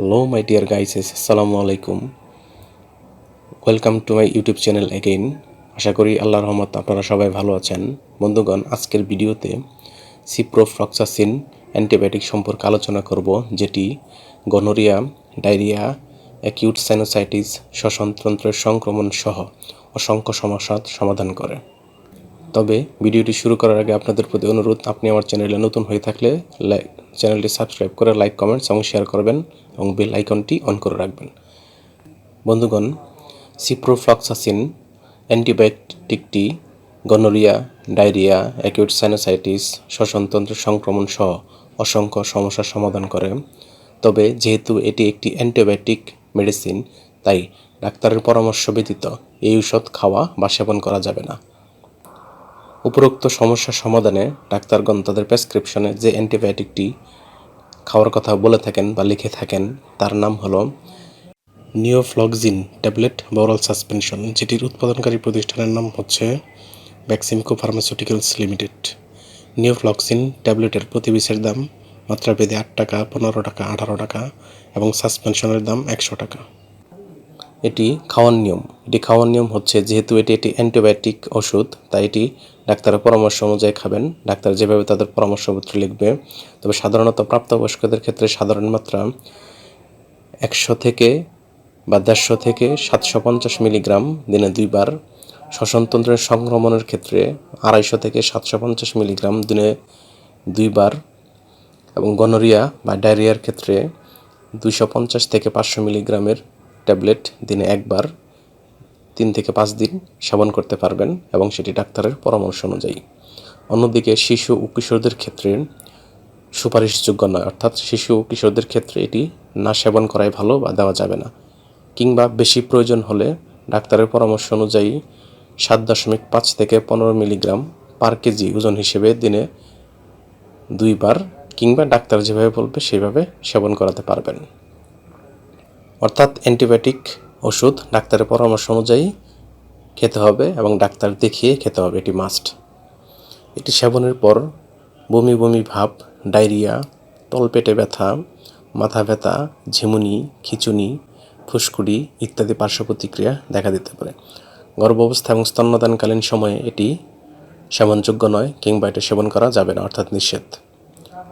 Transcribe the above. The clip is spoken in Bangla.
Hello, my dear guys, আসসালামু আলাইকুম welcome to my YouTube channel again আশা করি আল্লাহর রহমত আপনারা সবাই ভালো আছেন। বন্ধুগণ আজকের ভিডিওতে সিপ্রোফ্লক্সাসিন অ্যান্টিবায়োটিক সম্পর্কে আলোচনা করব যেটি গনোরিয়া ডায়রিয়া অ্যাকিউট সাইনোসাইটিস শ্বসনতন্ত্রের সংক্রমণ সহ অসংখ্য সমস্যার সমাধান করে। তবে ভিডিওটি শুরু করার আগে আপনাদের প্রতি অনুরোধ আপনি আমার চ্যানেলে নতুন হয়ে থাকলে চ্যানেলটি সাবস্ক্রাইব করে লাইক, কমেন্টস এবং শেয়ার করবেন এবং বেল আইকনটি অন করে রাখবেন। বন্ধুগণ সিপ্রোফ্লক্সাসিন অ্যান্টিবায়োটিকটি গনোরিয়া ডায়রিয়া অ্যাকিউট সাইনোসাইটিস শ্বসনতন্ত্রের সংক্রমণ সহ অসংখ্য সমস্যার সমাধান করে। তবে যেহেতু এটি একটি অ্যান্টিবায়োটিক মেডিসিন তাই ডাক্তারের পরামর্শ ব্যতীত এই ঔষধ খাওয়া বা সেবন করা যাবে না। উপরোক্ত সমস্যা সমাধানে ডাক্তারগণ তাদের প্রেসক্রিপশনে যে অ্যান্টিবায়োটিকটি খাওয়ার কথা বলে থাকেন বা লিখে থাকেন, তার নাম হলো নিওফ্লক্সিন ট্যাবলেট বা ওরাল সাসপেনশন যেটির উৎপাদনকারী প্রতিষ্ঠানের নাম হচ্ছে ভ্যাক্সিমকো ফার্মাসিউটিক্যালস লিমিটেড। নিওফ্লক্সিন ট্যাবলেটের প্রতি পিসের দাম মাত্রাভেদে আট টাকা, পনেরো টাকা, আঠারো টাকা এবং সাসপেনশনের দাম একশো টাকা। এটি খাওয়ার নিয়ম। এটি খাওয়ার নিয়ম হচ্ছে, যেহেতু এটি একটি অ্যান্টিবায়োটিক ওষুধ, তাই এটি ডাক্তারের পরামর্শ অনুযায়ী খাবেন। ডাক্তার যেভাবে তাদের পরামর্শপত্র লিখবে, তবে সাধারণত প্রাপ্তবয়স্কদের ক্ষেত্রে সাধারণ মাত্রা একশো থেকে বা দেড়শো থেকে সাতশো পঞ্চাশ মিলিগ্রাম দিনে দুইবার। শ্বসনতন্ত্রের সংক্রমণের ক্ষেত্রে আড়াইশো থেকে সাতশো পঞ্চাশ মিলিগ্রাম দিনে দুইবার এবং গনোরিয়া বা ডায়রিয়ার ক্ষেত্রে দুইশো পঞ্চাশ থেকে পাঁচশো মিলিগ্রামের ট্যাবলেট দিনে একবার, তিন থেকে পাঁচ দিন সেবন করতে পারবেন এবং সেটি ডাক্তারের পরামর্শ অনুযায়ী। অন্যদিকে শিশু ও কিশোরদের ক্ষেত্রে সুপারিশযোগ্য নয়, অর্থাৎ শিশু ও কিশোরদের ক্ষেত্রে এটি না সেবন করাই ভালো বা দেওয়া যাবে না। কিংবা বেশি প্রয়োজন হলে ডাক্তারের পরামর্শ অনুযায়ী সাত দশমিক পাঁচ থেকে পনেরো মিলিগ্রাম পার কেজি ওজন হিসেবে দিনে দুইবার কিংবা ডাক্তার যেভাবে বলবে সেইভাবে সেবন করাতে পারবেন। অর্থাৎ অ্যান্টিবায়োটিক ওষুধ ডাক্তারের পরামর্শ অনুযায়ী খেতে হবে এবং ডাক্তার দেখিয়ে খেতে হবে, এটি মাস্ট এটি সেবনের পর বমি বমি ভাব, ডায়রিয়া, তলপেটে ব্যথা, মাথা ব্যথা, ঝিমুনি, খিচুনি, ফুসকুড়ি ইত্যাদি পার্শ্ব প্রতিক্রিয়া দেখা দিতে পারে। গর্ভাবস্থা এবং স্তন্যদানকালীন সময়ে এটি সেবনযোগ্য নয় কিংবা এটি সেবন করা যাবে না, অর্থাৎ নিষেধ।